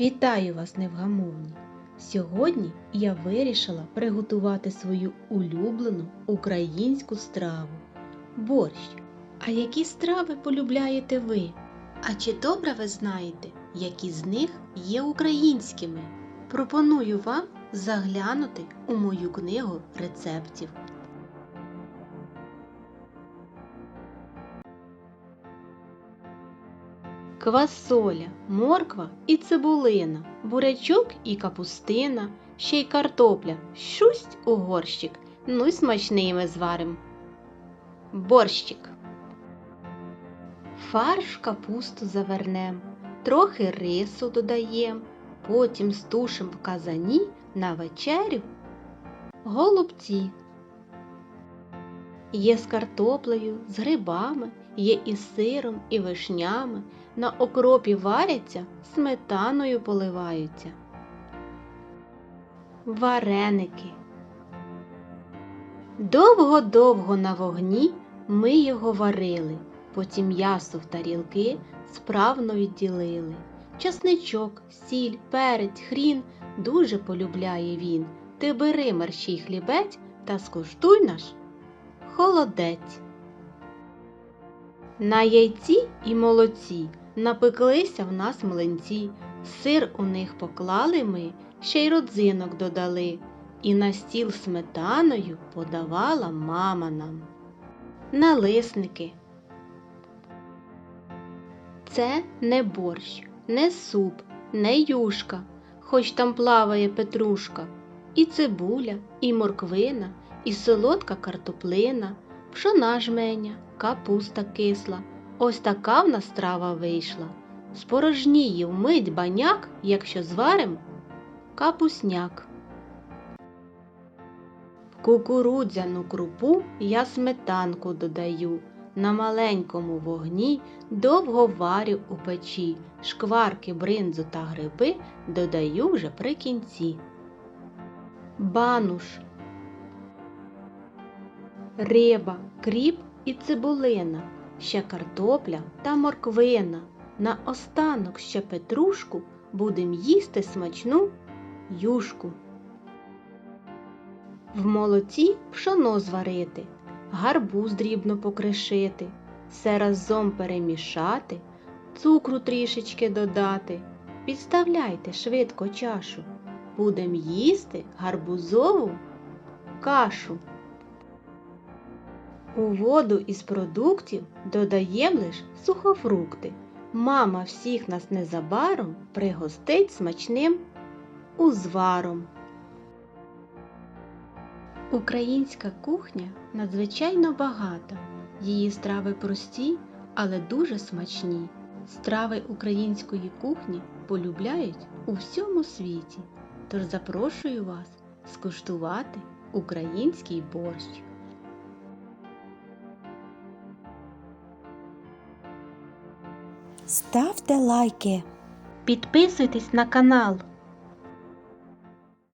Вітаю вас, невгамовні! Сьогодні я вирішила приготувати свою улюблену українську страву борщ. А які страви полюбляєте ви? А чи добре ви знаєте, які з них є українськими? Пропоную вам заглянути у мою книгу рецептів. Квасоля, морква і цибулина, бурячок і капустина, ще й картопля, щусть у горщик, ну й смачний ми зварим. Борщик. Фарш капусту завернем, трохи рису додаєм, потім стушим в казані на вечерю голубці. Є з картоплею, з грибами, є із сиром і вишнями, на окропі варяться, сметаною поливаються. Вареники. Довго-довго на вогні ми його варили, потім м'ясо в тарілки справно відділили. Часничок, сіль, перець, хрін дуже полюбляє він. Ти бери мерщій хлібець та скуштуй наш холодець. На яйці і молоці напеклися в нас млинці, сир у них поклали ми, ще й родзинок додали, і на стіл сметаною подавала мама нам. Налисники. Це не борщ, не суп, не юшка, хоч там плаває петрушка, і цибуля, і морквина, і солодка картоплина, пшона жменя, капуста кисла. Ось така в нас страва вийшла. Спорожніє вмить баняк, якщо зварим капусняк. Кукурудзяну крупу я сметанку додаю. На маленькому вогні довго варю у печі, шкварки, бринзу та гриби додаю вже при кінці. Бануш риба, кріп і цибулина, ще картопля та морквина. На останок ще петрушку будем їсти смачну юшку. В молоці пшоно зварити, гарбуз дрібно покришити, все разом перемішати, цукру трішечки додати. Підставляйте швидко чашу, будем їсти гарбузову кашу. У воду із продуктів додаєм лиш сухофрукти. Мама всіх нас незабаром пригостить смачним узваром. Українська кухня надзвичайно багата. Її страви прості, але дуже смачні. Страви української кухні полюбляють у всьому світі. Тож запрошую вас скуштувати український борщ. Ставте лайки. Підписуйтесь на канал.